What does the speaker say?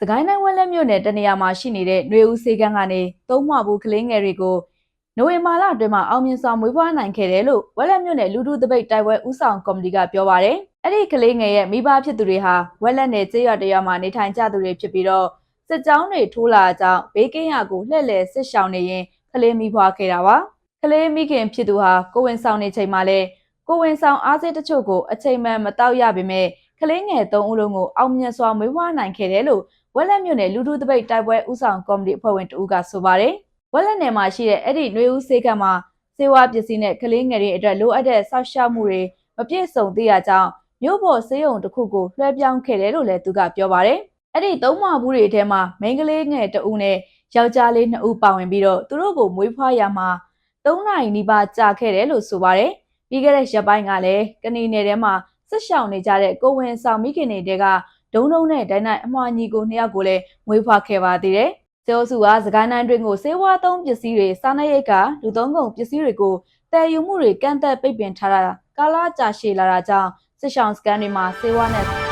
စကိုင်းတိုင်းဝက်လက်မြို့နယ်တနေရာမှာရှိနေတဲ့ຫນွေဦးစေကန်းကနေသုံးမဘူးကလေးငယ်တွေကိုနိုဝင်ဘာလအတွင်းမှာအောင်မြင်စွာမွေးဖွားနိုင်ခဲ့တယ်လို့ဝက်လက်မြို့နယ်လူထုတပိတ်တိုက်ပွဲဦးဆောင်ကော်မတီကပြောပါရယ်အဲ့ဒီကလေးငယ်ရဲ့မိဘဖြစ်သူတွေဟာဝက်လက်နယ်ကျေးရွာတရွာမှာနေထိုင်ကြသူတွေဖြစ်ပြီးတော့စစ်ကြောင်းတွေထိုးလာကြောင်းဘေးကင်းရာကိုလှည့်လည်စစ်ရှောင်နေရင်ကလေးမိဖွားခဲ့တာပါကလေးမိခင်ဖြစ်သူဟာကိုဝင်ဆောင်နေချိန်မှာလဲကိုဝင်ဆောင်အားစိတ်တချို့ကိုအချိန်မှန်မတောက်ရပေမဲ့ကလေးငယ်၃ဦးလုံးကိုအောင်မြင်စွာမွေးဖွားနိုင်ခဲ့တယ်လို့ ဝက်လက်မြို့နယ်လူထုတပိတ်တိုက်ပွဲဥဆောင်ကော်မတီအဖွဲ့ဝင်တဦးကဆိုပါတယ်။ဝက်လက်နယ်မှာရှိတဲ့အဲ့ဒီຫນွေဦးစေကမ်းမှာစေဝါပစ္စည်းနဲ့ကလေးငယ်တွေအတွက်လိုအပ်တဲ့စောင့်ရှောက်မှုတွေမပြည့်စုံသေးတာကြောင့်မြို့ပေါ်စေယုံတစ်ခုကိုလွှဲပြောင်းခဲ့တယ်လို့လည်းသူကပြောပါတယ်။အဲ့ဒီသုံးမဘူးတွေထဲမှာမိန်းကလေးငယ်တဦးနဲ့ယောက်ျားလေးနှစ်ဦးပါဝင်ပြီးတော့သူတို့ကိုမွေးဖွားရမှာ၃နိုင်နီးပါးကြာခဲ့တယ်လို့ဆိုပါတယ်။ပြီးခဲ့တဲ့ရက်ပိုင်းကလည်းကဏီနယ်ထဲမှာစစ်ရှောင်နေကြတဲ့ကိုဝင်ဆောင်မိခင်တွေက ဒုံဒုံနဲ့ဒိုင်းနိုင်အမွှာညီကိုနှစ်ယောက်ကိုလည်းမွေးဖွားခဲ့ပါသေးတယ်။ကျောစုကစကိုင်းတိုင်းတွင်ကိုစေဝါသုံးပစ္စည်းတွေစားနပ်ရိက္ခာလူသုံးကုန်ပစ္စည်းတွေကိုတည်ယူမှုတွေကန့်သက်ပိတ်ပင်ထားတာကာလကြာရှည်လာတာကြောင့်စစ်ဆောင်စကန်တွေမှာစေဝါနဲ့